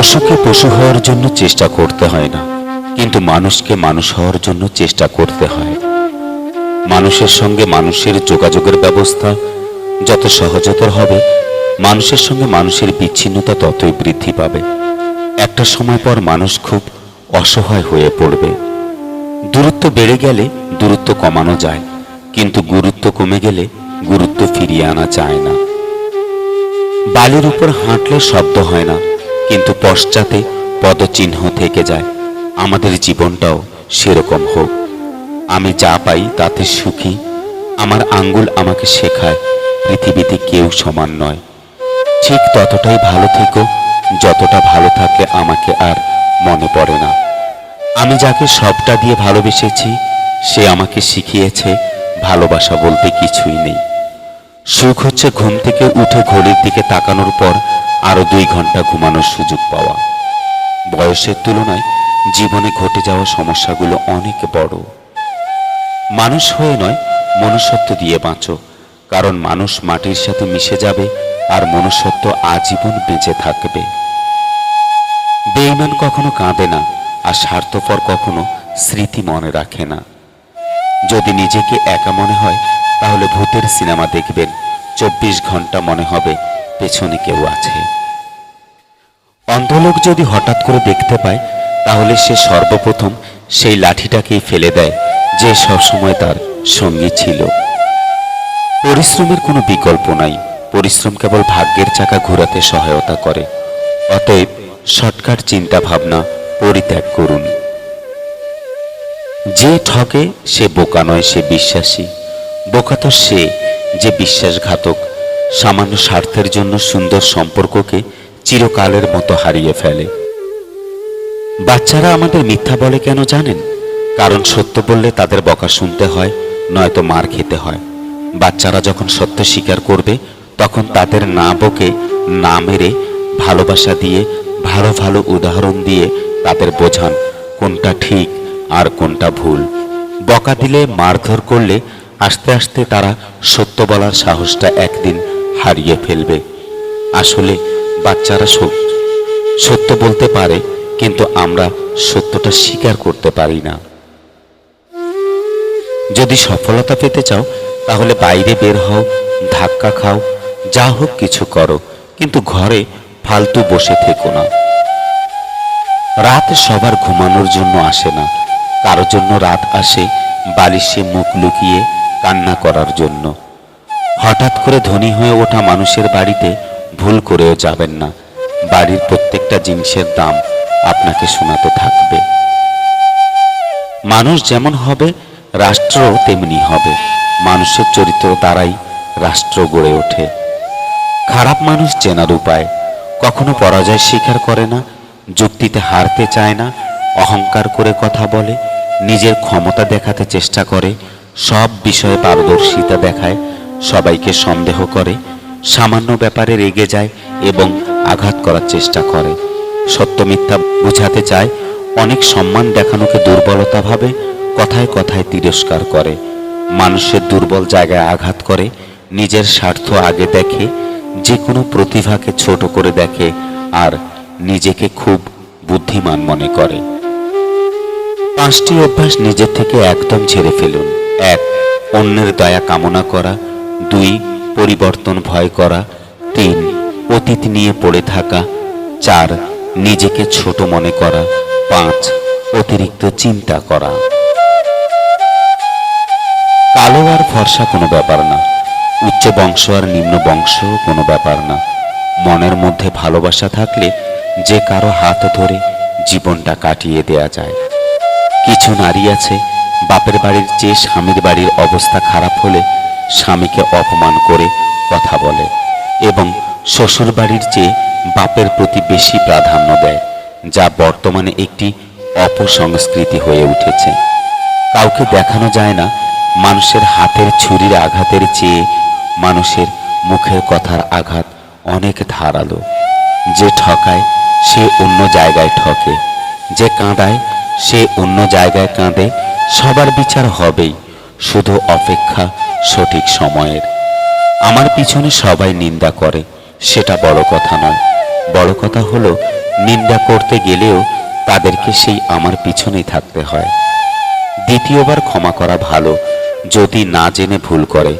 পশুকে পশু হওয়ার জন্য চেষ্টা করতে হয় না। কিন্তু মানুষকে মানুষ হওয়ার জন্য চেষ্টা করতে হয়। মানুষের সঙ্গে মানুষের যোগাযোগের ব্যবস্থা যত সহজতর হবে, মানুষের সঙ্গে মানুষের বিচ্ছিন্নতা ততই বৃদ্ধি পাবে। একটা সময় পর মানুষ খুব অসহায় হয়ে পড়বে। দূরত্ব বেড়ে গেলে দূরত্ব কমানো যায়, কিন্তু গুরুত্ব কমে গেলে গুরুত্ব ফিরিয়ে আনা যায় না। বালির উপর হাঁটলে শব্দ হয় না। কিন্তু পশ্চাতে পদচিহ্ন থেকে যায়। আমাদের জীবনটাও সেরকম হোক। আমি যা পাই তাতে সুখী। আমার আঙ্গুল আমাকে শেখায়, পৃথিবীতে কেউ সমান নয়। ঠিক ততটাই ভালো থেকো, যতটা ভালো থাকলে আমাকে আর মনে পড়ে না। আমি যাকে সবটা দিয়ে ভালোবেসেছি, সে আমাকে শিখিয়েছে, ভালোবাসা বলতে কিছুই নেই। সুখ হচ্ছে ঘুম থেকে উঠে ঘড়ির দিকে তাকানোর পর আরও দুই ঘণ্টা ঘুমানোর সুযোগ পাওয়া। বয়সের তুলনায় জীবনে ঘটে যাওয়া সমস্যাগুলো অনেক বড়। মানুষ হয়ে নয়, মনুষ্যত্ব দিয়ে বাঁচো। কারণ মানুষ মাটির সাথে মিশে যাবে আর মনুষ্যত্ব আজীবন বেঁচে থাকবে। বেইমান কখনো কাঁদে না আর স্বার্থপর কখনো স্মৃতি মনে রাখে না। যদি নিজেকে একা মনে হয়, তাহলে ভূতের সিনেমা দেখবেন। চব্বিশ ঘণ্টা মনে হবে পেছনে কেউ আছে। অন্ধলোক যদি হঠাৎ করে দেখতে পায়, তাহলে সে সর্বপ্রথম সেই লাঠিটাকেই ফেলে দেয়, যে সবসময় তার সঙ্গী ছিল। পরিশ্রমের কোনো বিকল্প নাই। পরিশ্রম কেবল ভাগ্যের চাকা ঘোরাতে সহায়তা করে। অতএব শর্টকাট চিন্তা ভাবনা পরিত্যাগ করুন। যে ঠকে সে বোকা নয়, সে বিশ্বাসী। বোকা তো সে যে বিশ্বাসঘাতক সামান্য স্বার্থের জন্য সুন্দর সম্পর্ককে চিরকালের মতো হারিয়ে ফেলে। বাচ্চারা আমাদের মিথ্যা বলে কেন জানেন? কারণ সত্য বললে তাদের বকা শুনতে হয়, নয়তো মার খেতে হয়। বাচ্চারা যখন সত্য স্বীকার করবে, তখন তাদের না বকে, না মেরে, ভালোবাসা দিয়ে, ভালো ভালো উদাহরণ দিয়ে তাদের বোঝান কোনটা ঠিক আর কোনটা ভুল। বকা দিলে মারধর করলে আস্তে আস্তে তারা সত্য বলার সাহসটা একদিন হারিয়ে ফেলবে। আসলে বাচ্চারা সত- সত্য বলতে পারে, কিন্তু আমরা সত্যটা স্বীকার করতে পারি না। যদি সফলতা পেতে চাও, তাহলে বাইরে বের হও, ধাক্কা খাও, যা হোক কিছু করো, কিন্তু ঘরে ফালতু বসে থেকো না। রাত সবার ঘুমানোর জন্য আসে না। কারোর জন্য রাত আসে বালিশে মুখ লুকিয়ে কান্না করার জন্য। হঠাৎ করে ধনী হয়ে ওঠা মানুষের বাড়িতে ভুল করেও যাবেন না। বাড়ির প্রত্যেকটা জিনিসের দাম আপনাকে শোনাতে থাকবে। মানুষ যেমন হবে রাষ্ট্র তেমনি হবে। মানুষের চরিত্র দ্বারাই রাষ্ট্র গড়ে ওঠে। খারাপ মানুষ চেনার উপায়। কখনো পরাজয় স্বীকার করে না, যুক্তিতে হারতে চায় না, অহংকার করে কথা বলে, নিজের ক্ষমতা দেখাতে চেষ্টা করে, সব বিষয়ে পারদর্শিতা দেখায় সবাইকে সন্দেহ করে, সামান্য ব্যাপারে রেগে যায় এবং আঘাত করার চেষ্টা করে। সত্য মিথ্যা বোঝাতে চায়, অনেক সম্মান দেখানোকে দুর্বলতা ভাবে, কথায় কথায় তিরস্কার করে। মানুষের দুর্বল জায়গায় আঘাত করে, নিজের স্বার্থ আগে দেখে যে কোনো প্রতিভাকে ছোট করে দেখে আর নিজেকে খুব বুদ্ধিমান মনে করে। পাঁচটি অভ্যাস নিজের থেকে একদম ছেড়ে ফেলুন। এক, অন্যের দয়া কামনা করা। দুই, পরিবর্তন ভয় করা। তিন, অতীত নিয়ে পড়ে থাকা। চার, নিজেকে ছোট মনে করা। পাঁচ, অতিরিক্ত চিন্তা করা। কালো আর ফর্সা কোনো ব্যাপার না। উচ্চ বংশ আর নিম্ন বংশ কোনো ব্যাপার না। মনের মধ্যে ভালোবাসা থাকলে যে কারও হাত ধরে জীবনটা কাটিয়ে দেয়া যায়। কিছু নারী আছে, বাপের বাড়ির চেয়ে স্বামীর বাড়ির অবস্থা খারাপ হলে স্বামীকে অপমান করে কথা বলে এবং শ্বশুর বাড়ির চেয়ে বাপের প্রতি বেশি প্রাধান্য দেয়, যা বর্তমানে একটি অপসংস্কৃতি হয়ে উঠেছে। কাউকে দেখানো যায় না মানুষের হাতের ছুরির আঘাতের চেয়ে মানুষের মুখের কথার আঘাত অনেক ধারালো। যে ঠকায় সে অন্য জায়গায় ঠকে, যে কাঁদায় সে অন্য জায়গায় কাঁদে, সবার বিচার হবেই, শুধু অপেক্ষা সঠিক সময়ের। আমার পিছনে সবাই নিন্দা করে, সেটা বড় কথা নয়। বড় কথা হলো, নিন্দা করতে গেলেও তাদেরকে সেই আমার পিছনেই থাকতে হয়। দ্বিতীয়বার ক্ষমা করা ভালো, যদি না জেনে ভুল করে।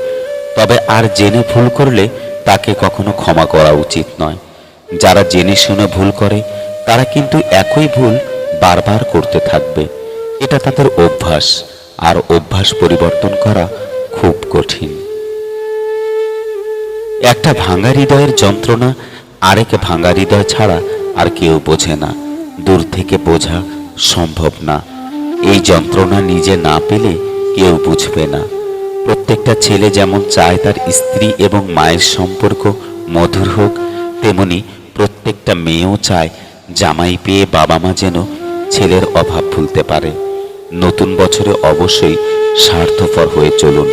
তবে আর জেনে ভুল করলে তাকে কখনো ক্ষমা করা উচিত নয়। যারা জেনে শুনে ভুল করে, তারা কিন্তু একই ভুল বারবার করতে থাকবে। এটা তাদের অভ্যাস, আর অভ্যাস পরিবর্তন করা কঠিন। একটা ভাঙা হৃদয়ের যন্ত্রণা, আরেক ভাঙা হৃদয় ছাড়া আর কেউ বোঝে না। দূর থেকে বোঝা সম্ভব না। এই যন্ত্রণা নিজে না পেলে কেউ বুঝবে না। প্রত্যেকটা ছেলে যেমন চায় তার স্ত্রী এবং মায়ের সম্পর্ক মধুর হোক, তেমনি প্রত্যেকটা মেয়েও চায় জামাই পেয়ে বাবা মা যেন ছেলের অভাব ভুলতে পারে। নতুন বছরে অবশ্যই স্বার্থপর হয়ে চলুন।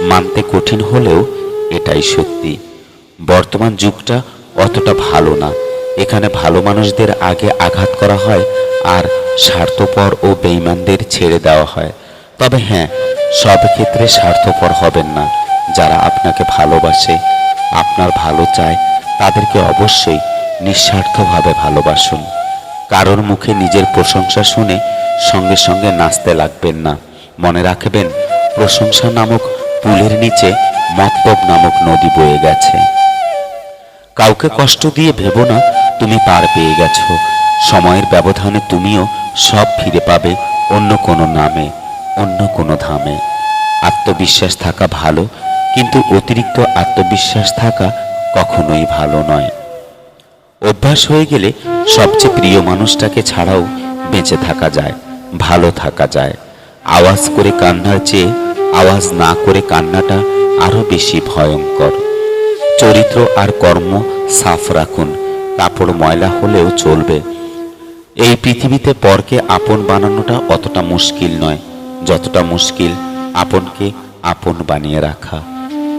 মানতে কঠিন হলেও এটাই সত্যি। বর্তমান যুগটা অতটা ভালো না। এখানে ভালো মানুষদের আগে আঘাত করা হয় আর স্বার্থপর ও বেইমানদের ছেড়ে দেওয়া হয়। তবে হ্যাঁ সব ক্ষেত্রে স্বার্থপর হবেন না যারা আপনাকে ভালোবাসে। আপনার ভালো চায়, তাদেরকে অবশ্যই নিঃস্বার্থভাবে ভালোবাসুন। কারোর মুখে নিজের প্রশংসা শুনে সঙ্গে সঙ্গে নাচতে লাগবেন না। মনে রাখবেন, প্রশংসা নামক পুলের নিচে মতলব নামক নদী বয়ে গেছে। কাউকে কষ্ট দিয়ে ভেবো না, তুমি পার পেয়ে গেছো। সময়ের ব্যবধানে তুমিও সব ফিরে পাবে অন্য কোনো নামে, অন্য কোনো ধামে। আত্মবিশ্বাস থাকা ভালো, কিন্তু অতিরিক্ত আত্মবিশ্বাস থাকা কখনোই ভালো নয়। অভ্যাস হয়ে গেলে সবচেয়ে প্রিয় মানুষটাকে ছাড়াও বেঁচে থাকা যায়, ভালো থাকা যায়। আওয়াজ করে কান্নার চেয়ে আওয়াজ না করে কান্নাটা আরও বেশি ভয়ঙ্কর। চরিত্র আর কর্ম সাফ রাখুন, কাপড় ময়লা হলেও চলবে। এই পৃথিবীতে পরকে আপন বানানোটা অতটা মুশকিল নয়, যতটা মুশকিল আপনকে আপন বানিয়ে রাখা।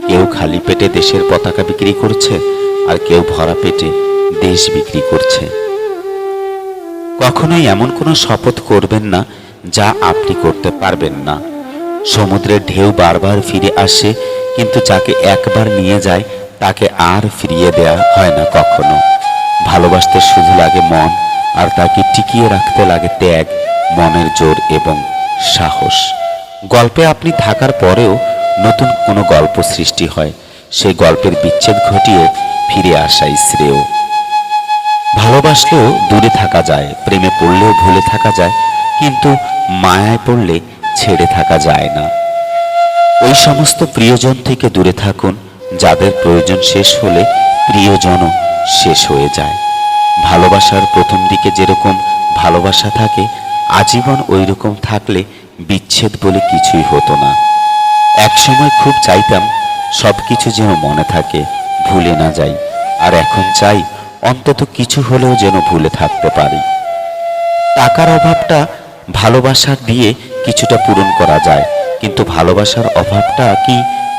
কেউ খালি পেটে দেশের পতাকা বিক্রি করছে, আর কেউ ভরা পেটে দেশ বিক্রি করছে। কখনোই এমন কোনো শপথ করবেন না যা আপনি করতে পারবেন না। সমুদ্রের ঢেউ বারবার ফিরে আসে, কিন্তু যাকে একবার নিয়ে যায়, তাকে আর ফিরিয়ে দেয়া হয় না কখনো। ভালোবাসতে শুধু লাগে মন, আর তাকে টিকিয়ে রাখতে লাগে ত্যাগ, মনের জোর এবং সাহস। গল্পে আপনি থাকার পরেও নতুন কোনো গল্প সৃষ্টি হয়, সেই গল্পের বিচ্ছেদ ঘটিয়ে ফিরে আসাই শ্রেয়। ভালোবাসলেও দূরে থাকা যায়, প্রেমে পড়লেও ভুলে থাকা যায়, কিন্তু মায়ায় পড়লে ছেড়ে থাকা যায় না। ওই সমস্ত প্রিয়জন থেকে দূরে থাকুন, যাদের প্রয়োজন শেষ হলে প্রিয়জনও শেষ হয়ে যায়। ভালোবাসার প্রথম দিকে যেরকম ভালোবাসা থাকে, আজীবন ওই রকম থাকলে বিচ্ছেদ বলে কিছুই হতো না। একসময় খুব চাইতাম সব কিছু যেন মনে থাকে, ভুলে না যাই। আর এখন চাই অন্তত কিছু হলেও যেন ভুলে থাকতে পারি। টাকার অভাবটা ভালোবাসা দিয়ে কিছুটা পূরণ করা যায়, কিন্তু ভালোবাসার অভাবটা কি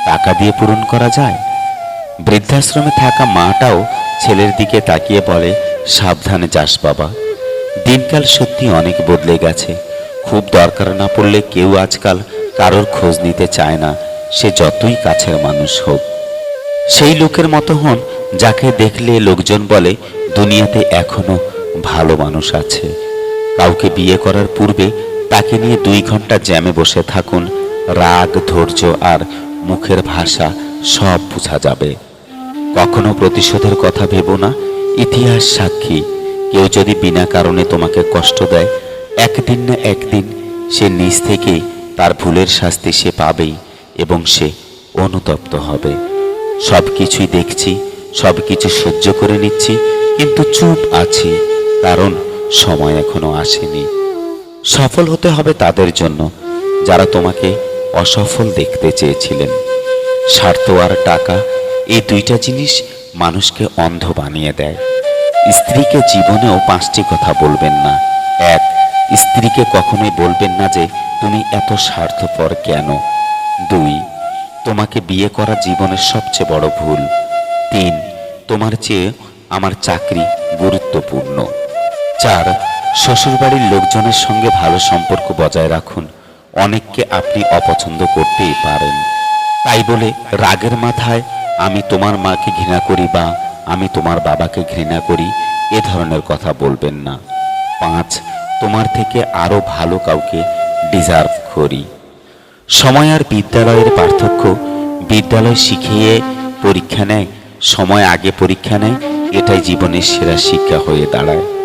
টাকা দিয়ে পূরণ করা যায়? বৃদ্ধাশ্রমে থাকা মাটাও ছেলের দিকে তাকিয়ে বলে, সাবধানে যাস বাবা। দিনকাল সত্যি অনেক বদলে গেছে। খুব দরকার না পড়লে কেউ আজকাল কারোর খোঁজ নিতে চায় না। সে যতই কাছের মানুষ হোক। সেই লোকের মতো হন যাকে দেখলে লোকজন বলে, দুনিয়াতে এখনও ভালো মানুষ আছে। কাউকে বিয়ে করার পূর্বে তাকে নিয়ে দুই ঘণ্টা জ্যামে বসে থাকুন। রাগ, ধৈর্য আর মুখের ভাষা সব বোঝা যাবে। কখনো প্রতিশোধের কথা ভেবো না। ইতিহাস সাক্ষী। কেউ যদি বিনা কারণে তোমাকে কষ্ট দেয়, একদিন না একদিন সে নিজ থেকেই তার ভুলের শাস্তি সে পাবেই এবং সে অনুতপ্ত হবে। সব কিছুই দেখছি সব কিছু সহ্য করে নিচ্ছি, কিন্তু চুপ আছি, কারণ সময় এখনও আসেনি। সফল হতে হবে তাদের জন্য, যারা তোমাকে অসফল দেখতে চেয়েছিলেন। স্বার্থ আর টাকা এই দুইটা জিনিস মানুষকে অন্ধ বানিয়ে দেয়। স্ত্রীকে জীবনেও পাঁচটি কথা বলবেন না। এক, স্ত্রীকে কখনোই বলবেন না যে, তুমি এত স্বার্থপর কেন? দুই, তোমাকে বিয়ে করা জীবনের সবচেয়ে বড় ভুল। তিন, তোমার চেয়ে আমার চাকরি গুরুত্বপূর্ণ। চার শ্বশুরবাড়ির লোকজনের সঙ্গে ভালো সম্পর্ক বজায় রাখুন। অনেককে আপনি অপছন্দ করতেই পারেন। তাই বলে রাগের মাথায়, আমি তোমার মাকে ঘৃণা করি বা আমি তোমার বাবাকে ঘৃণা করি, এ ধরনের কথা বলবেন না। পাঁচ, তোমার থেকে আরও ভালো কাউকে ডিজার্ভ করি। সময় আর বিদ্যালয়ের পার্থক্য, বিদ্যালয় শিখিয়ে পরীক্ষা নেয়, সময় আগে পরীক্ষা নেয়, এটাই জীবনের সেরা শিক্ষা হয়ে দাঁড়ায়।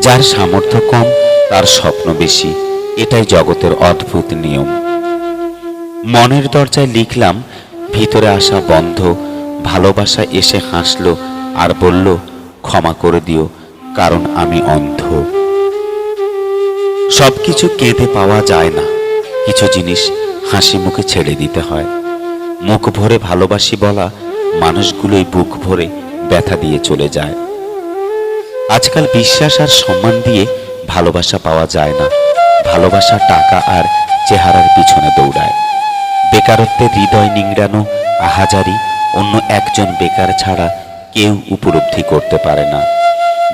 যার সামর্থ্য কম, তার স্বপ্ন বেশি। এটাই জগতের অদ্ভুত নিয়ম। মনের দরজায় লিখলাম, ভিতরে আসা বন্ধ, ভালোবাসা এসে হাসলো আর বলল, ক্ষমা করে দিও, কারণ আমি অন্ধ। সব কিছু কেঁদে পাওয়া যায় না। কিছু জিনিস হাসি মুখে ছেড়ে দিতে হয়। মুখ ভরে ভালোবাসি বলা মানুষগুলোই বুক ভরে ব্যথা দিয়ে চলে যায়। আজকাল বিশ্বাস আর সম্মান দিয়ে ভালোবাসা পাওয়া যায় না। ভালোবাসা টাকা আর চেহারার পিছনে দৌড়ায়। বেকারত্বের হৃদয় নিংড়ানো আহাজারি অন্য একজন বেকার ছাড়া কেউ উপলব্ধি করতে পারে না।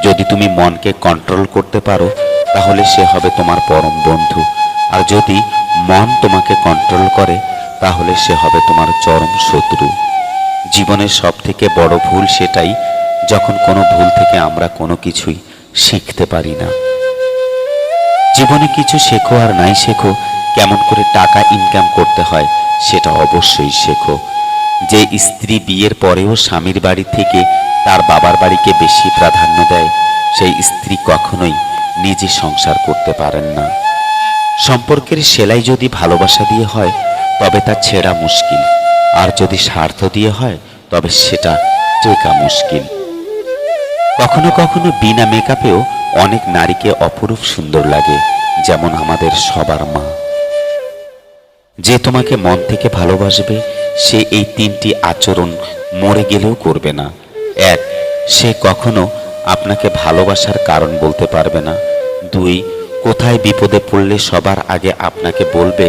যদি তুমি মনকে কন্ট্রোল করতে পারো, তাহলে সে হবে তোমার পরম বন্ধু। আর যদি মন তোমাকে কন্ট্রোল করে, তাহলে সে হবে তোমার চরম শত্রু। জীবনের সব থেকে বড় ভুল সেটাই যখন কোনো ভুল থেকে আমরা কোনো কিছুই শিখতে পারি না। জীবনে কিছু শেখো আর নাই শেখো, কেমন করে টাকা ইনকাম করতে হয় সেটা অবশ্যই শেখো। যে স্ত্রী বিয়ের পরেও স্বামীর বাড়ি থেকে তার বাবার বাড়িকে বেশি প্রাধান্য দেয়, সেই স্ত্রী কখনোই নিজে সংসার করতে পারেন না। সম্পর্কের সেলাই যদি ভালোবাসা দিয়ে হয়, তবে তা ছেঁড়া মুশকিল। আর যদি স্বার্থ দিয়ে হয়, তবে সেটা টেকা মুশকিল। কখনো কখনো বিনা মেকআপেও অনেক নারীকে অপরূপ সুন্দর লাগে, যেমন আমাদের সবার মা। যে তোমাকে মন থেকে ভালোবাসবে, সে এই তিনটি আচরণ মরে গেলেও করবে না। এক, সে কখনো আপনাকে ভালোবাসার কারণ বলতে পারবে না। দুই, কোথায় বিপদে পড়লে সবার আগে আপনাকে বলবে।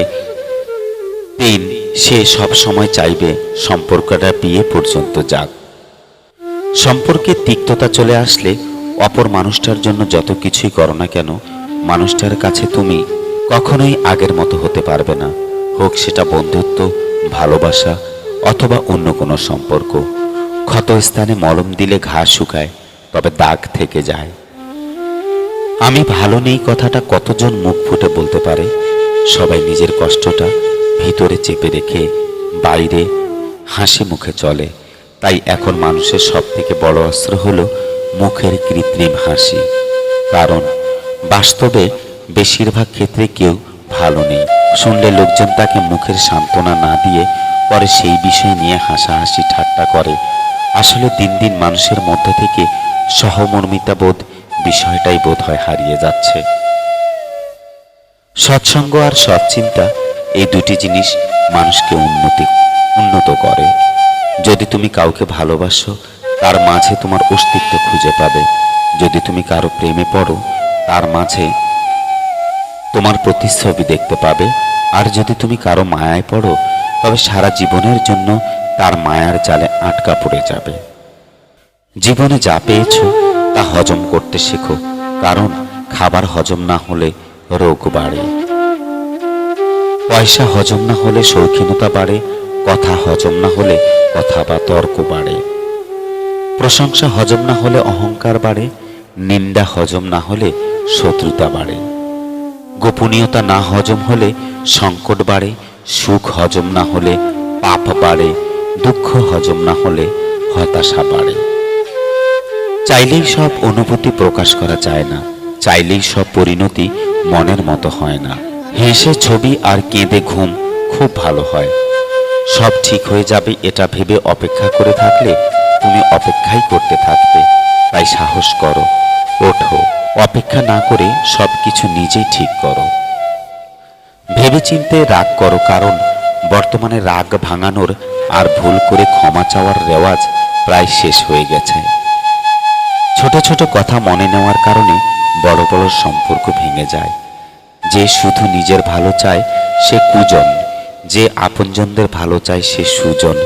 তিন, সে সব সময় চাইবে সম্পর্কটা বিয়ে পর্যন্ত যাক। সম্পর্কে তিক্ততা চলে আসলে অপর মানুষটার জন্য যত কিছুই করো না কেন, মানুষটার কাছে তুমি কখনোই আগের মতো হতে পারবে না। হোক সেটা বন্ধুত্ব, ভালোবাসা অথবা অন্য কোনো সম্পর্ক। ক্ষত স্থানে মলম দিলে ঘা শুকায়, তবে দাগ থেকে যায়। আমি ভালো নেই কথাটা কতজন মুখ ফুটে বলতে পারে? সবাই নিজের কষ্টটা ভিতরে চেপে রেখে বাইরে হাসি মুখে চলে। তাই এখন মানুষের সব থেকে বড় অস্ত্র হলো মুখের কৃত্রিম হাসি। কারণ বাস্তবে বেশিরভাগ ক্ষেত্রে কেউ ভালো নেই। শুনলে লোকজন তাকে মুখের সান্ত্বনা না দিয়ে পরে সেই বিষয় নিয়ে হাসাহাসি ঠাট্টা করে। আসলে দিন দিন মানুষের মধ্য থেকে সহমর্মিতা বোধ বিষয়টাই বোধ হয় হারিয়ে যাচ্ছে। সৎসঙ্গ আর সৎচিন্তা এই দুটি জিনিস মানুষকে উন্নতি, উন্নত করে। যদি তুমি কাউকে ভালোবাসো, তার মাঝে তোমার অস্তিত্ব খুঁজে পাবে। যদি তুমি কারও প্রেমে পড়ো, তার মাঝে তোমার প্রতিচ্ছবি দেখতে পাবে। আর যদি তুমি কারও মায়ায় পড়ো, তবে সারা জীবনের জন্য তার মায়ার জালে আটকা পড়ে যাবে। জীবনে যা পেয়েছ, তা হজম করতে শেখো, কারণ খাবার হজম না হলে রোগ বাড়ে। পয়সা হজম না হলে শৌখিনতা বাড়ে কথা হজম না হলে কথা বা তর্ক বাড়ে। প্রশংসা হজম না হলে অহংকার বাড়ে, নিন্দা হজম না হলে শত্রুতা বাড়ে। গোপনীয়তা না হজম হলে সংকট বাড়ে, সুখ হজম না হলে পাপ বাড়ে, দুঃখ হজম না হলে হতাশা বাড়ে। চাইলেই সব অনুভূতি প্রকাশ করা যায় না, চাইলেই সব পরিণতি মনের মতো হয় না। হেসে ছবি আর কেঁদে ঘুম খুব ভালো হয়। সব ঠিক হয়ে যাবে, এটা ভেবে অপেক্ষা করে থাকলে তুমি অপেক্ষাই করতে থাকবে। তাই সাহস করো, ওঠো, অপেক্ষা না করে সব কিছু নিজেই ঠিক করো। ভেবেচিন্তে রাগ করো, কারণ বর্তমানে রাগ ভাঙানোর আর ভুল করে ক্ষমা চাওয়ার রেওয়াজ প্রায় শেষ হয়ে গেছে। ছোট ছোট কথা মনে নেওয়ার কারণে বড় বড় সম্পর্ক ভেঙে যায়। যে শুধু নিজের ভালো চায়, সে কুজন। যে আপনজনদের ভালো চায় সে সুজন,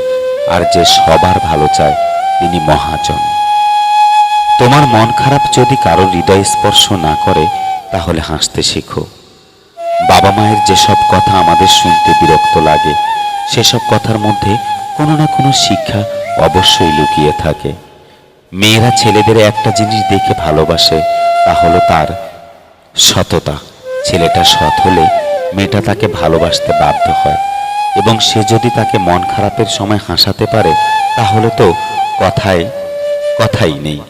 আর যে সবার ভালো চায় তিনি মহাজন। তোমার মন খারাপ যদি কারও হৃদয় স্পর্শ না করে, তাহলে হাসতে শেখো। বাবা মায়ের যেসব কথা আমাদের শুনতে বিরক্ত লাগে, সেসব কথার মধ্যে কোনো না কোনো শিক্ষা অবশ্যই লুকিয়ে থাকে। মেয়েরা ছেলেদের একটা জিনিস দেখে ভালোবাসে, তা হলো তার সততা। ছেলেটা সৎ হলে মেয়েটা তাকে ভালোবাসতে বাধ্য হয়। এবং সে যদি তাকে মন খারাপের সময় হাসাতে পারে, তাহলে তো কথায় কথাই নেই।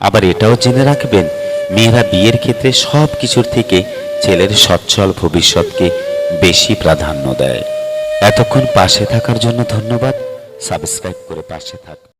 আবার এটাও জেনে রাখবেন, মেয়েরা বিয়ের ক্ষেত্রে সব কিছুর থেকে ছেলের সচ্ছল ভবিষ্যৎকে বেশি প্রাধান্য দেয়। এতক্ষণ পাশে থাকার জন্য ধন্যবাদ। সাবস্ক্রাইব করে পাশে থাক।